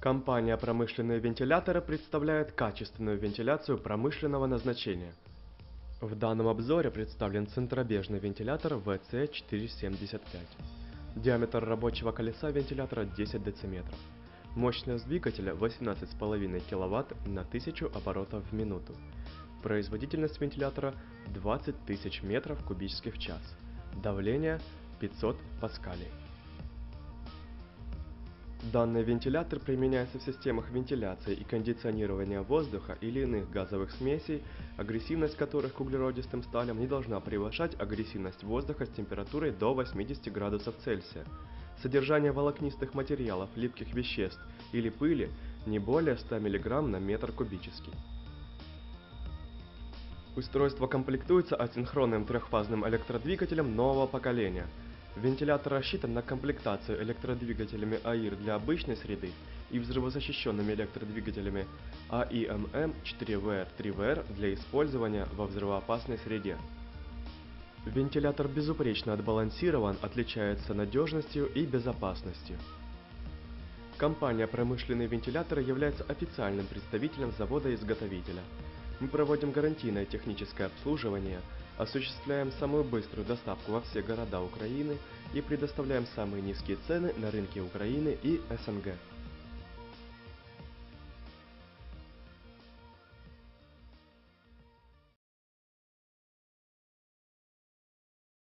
Компания «Промышленные вентиляторы» представляет качественную вентиляцию промышленного назначения. В данном обзоре представлен центробежный вентилятор VC475. Диаметр рабочего колеса вентилятора 10 дециметров. Мощность двигателя 18,5 кВт на 1000 оборотов в минуту. Производительность вентилятора 20 тысяч метров кубических в час. Давление 500 паскалей. Данный вентилятор применяется в системах вентиляции и кондиционирования воздуха или иных газовых смесей, агрессивность которых к углеродистым сталям не должна превышать агрессивность воздуха с температурой до 80 градусов Цельсия. Содержание волокнистых материалов, липких веществ или пыли не более 100 мг на метр кубический. Устройство комплектуется асинхронным трехфазным электродвигателем нового поколения – Вентилятор рассчитан на комплектацию электродвигателями АИР для обычной среды и взрывозащищенными электродвигателями AIMM 4VR-3VR для использования во взрывоопасной среде. Вентилятор безупречно отбалансирован, отличается надежностью и безопасностью. Компания «Промышленные вентиляторы» является официальным представителем завода-изготовителя. Мы проводим гарантийное техническое обслуживание, осуществляем самую быструю доставку во все города Украины и предоставляем самые низкие цены на рынке Украины и СНГ.